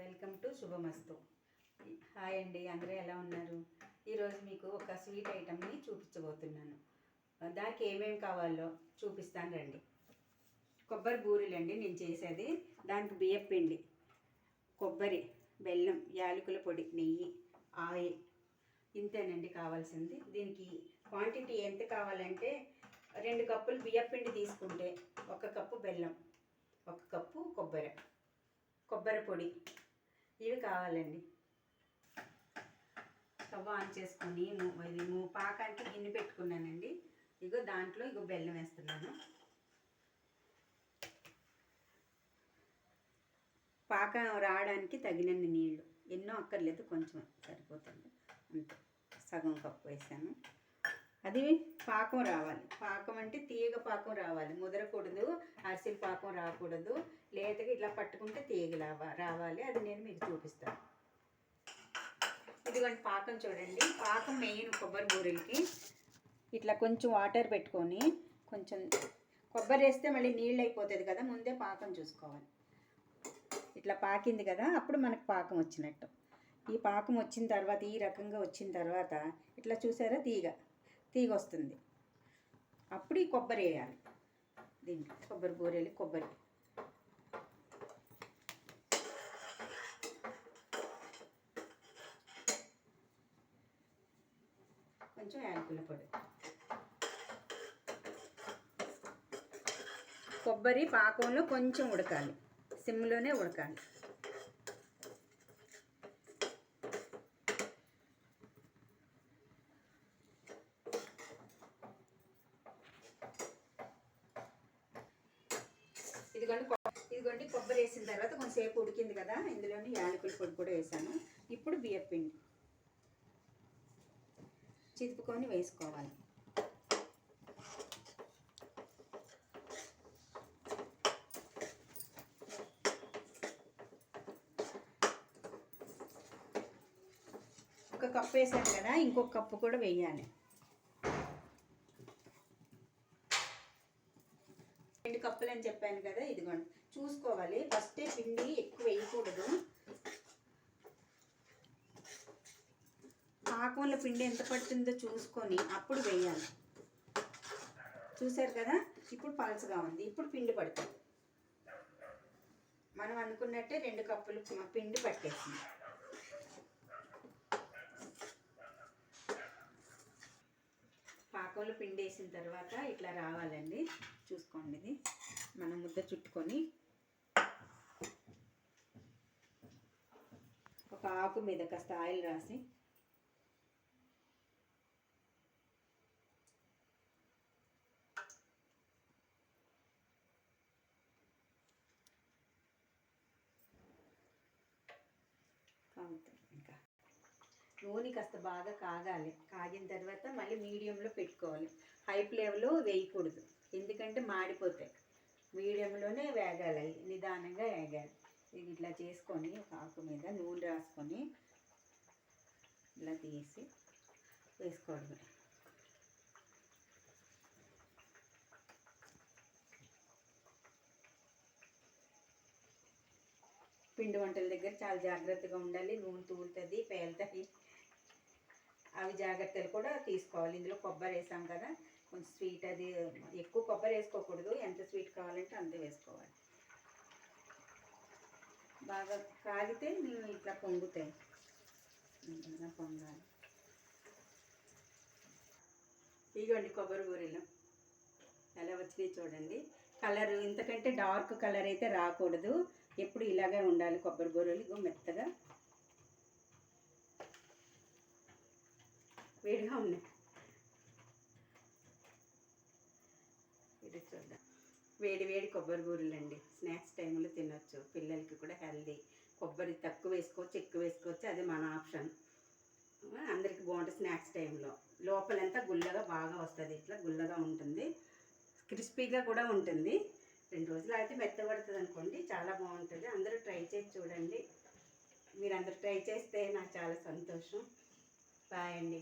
Welcome to Subhamastu. Hi అండి అందరూ ఎలా ఉన్నారు? ఈరోజు మీకు ఒక స్వీట్ ఐటమ్ని చూపించబోతున్నాను. దానికి ఏమేమి కావాలో చూపిస్తాను రండి. కొబ్బరి బూరెలండి నేను చేసేది. దానికి బియ్యం పిండి కొబ్బరి బెల్లం యాలకుల పొడి నెయ్యి ఆయిల్ ఇంతేనండి కావాల్సింది. దీనికి క్వాంటిటీ ఎంత కావాలంటే రెండు కప్పులు బియ్యం పిండి తీసుకుంటే ఒక కప్పు బెల్లం ఒక కప్పు కొబ్బరి కొబ్బరి పొడి ఇవి కావాలండి. స్టవ్ ఆన్ చేసుకుని ఇది పాకానికి గిన్నె పెట్టుకున్నానండి. ఇగో దాంట్లో ఇగో బెల్లం వేస్తున్నాను. పాకం రావడానికి తగినన్ని నీళ్ళు. ఎన్నో అక్కర్లేదు కొంచెం సరిపోతుంది. అంతే. సగం కప్పు వేసాను. అది పాకం రావాలి. పాకం అంటే తీగ పాకం రావాలి. ముదరకూడదు అరిసెల పాకం రాకూడదు. లేతగా ఇట్లా పట్టుకుంటే తీగ రావాలి. అది నేను మీకు చూపిస్తాను. ఇదిగోండి పాకం చూడండి. పాకం మెయిన్ కొబ్బరి బూరెలకి. ఇట్లా కొంచెం వాటర్ పెట్టుకొని కొంచెం కొబ్బరి వేస్తే మళ్ళీ నీళ్ళు అయిపోతుంది కదా ముందే పాకం చూసుకోవాలి. ఇట్లా పాకింది కదా అప్పుడు మనకు పాకం వచ్చినట్టు. ఈ పాకం వచ్చిన తర్వాత ఈ రకంగా వచ్చిన తర్వాత ఇట్లా చూసారా తీగ? తీగ వస్తుంది అప్పుడు ఈ కొబ్బరి వేయాలి. దీంట్లో కొబ్బరి బూరెలు కొబ్బరి. కొంచెం యాలకుల పొడి. కొబ్బరి పాకంలో కొంచెం ఉడకాలి. సిమ్లోనే ఉడకాలి. ఇదిగోండి ఇదిగోండి కొబ్బరి వేసిన తర్వాత కొంచెంసేపు ఉడికింది కదా ఇందులోని యాలకుల పొడి కూడా వేసాను. ఇప్పుడు బియ్యం పిండి చితుపుకొని వేసుకోవాలి. ఒక కప్పు వేసాను కదా ఇంకొక కప్పు కూడా వేయాలి. రెండు కప్పులు అని చెప్పాను కదా ఇదిగోండి. చూసుకోవాలి. ఫస్టే పిండి ఎక్కువ వేయకూడదు. పాకంలో పిండి ఎంత పడుతుందో చూసుకొని అప్పుడు వేయాలి. చూసారు కదా? ఇప్పుడు పలచగా ఉంది. ఇప్పుడు పిండి పడుతుంది. మనం అనుకున్నట్టే రెండు కప్పులు పిండి పట్టేసింది. పాకంలో పిండి వేసిన తర్వాత ఇట్లా రావాలండి. చూసుకోండి ఇది. మనం ముద్ద చుట్టుకొని ఒక ఆకు మీద కాస్త ఆయిల్ రాసి ఇంకా. నూనె కాస్త బాగా కాగాలి. కాగిన తర్వాత మళ్ళీ మీడియంలో పెట్టుకోవాలి. హై ఫ్లేమ్లో వేయకూడదు. ఎందుకంటే మాడిపోతాయి. మీడియంలోనే వేగాలి. అవి. నిదానంగా వేగాలి. ఇది ఇట్లా చేసుకొని ఒక ఆకు మీద నూనె రాసుకొని ఇలా తీసి వేసుకోవడమే. పిండి వంటల దగ్గర చాలా జాగ్రత్తగా ఉండాలి. నూనె తూలుతుంది అవి జాగ్రత్తలు కూడా తీసుకోవాలి. ఇందులో కొబ్బరి వేసాం కదా కొంచెం స్వీట్ అది ఎక్కువ కొబ్బరి వేసుకోకూడదు. ఎంత స్వీట్ కావాలంటే అంతే వేసుకోవాలి. బాగా కాగితే మేము ఇట్లా పొంగుతాయి. ఇలా పొంగాలి. ఇదిగోండి కొబ్బరి బూరెలు. ఎలా వచ్చినాయి చూడండి. కలర్ ఇంతకంటే డార్క్ కలర్ అయితే రాకూడదు. ఎప్పుడు ఇలాగే ఉండాలి కొబ్బరి బూరెలు. ఇగో మెత్తగా వేడిగా ఉన్నాయి. ఇది చూద్దాం. వేడి వేడి కొబ్బరి బూరెలండి. స్నాక్స్ టైంలో తినొచ్చు. పిల్లలకి కూడా హెల్దీ. కొబ్బరి తక్కువ వేసుకోవచ్చు ఎక్కువ వేసుకోవచ్చు. అది మన ఆప్షన్. అందరికి బాగుంటుంది స్నాక్స్ టైంలో. లోపలంతా గుల్లగా బాగా వస్తుంది. ఇట్లా గుల్లగా ఉంటుంది. క్రిస్పీగా కూడా ఉంటుంది. రెండు రోజులు అయితే మెత్తబడుతుంది అనుకోండి. చాలా బాగుంటుంది. అందరూ ట్రై చేసి చూడండి. మీరు అందరూ ట్రై చేస్తే నాకు చాలా సంతోషం. బాయ్ అండి.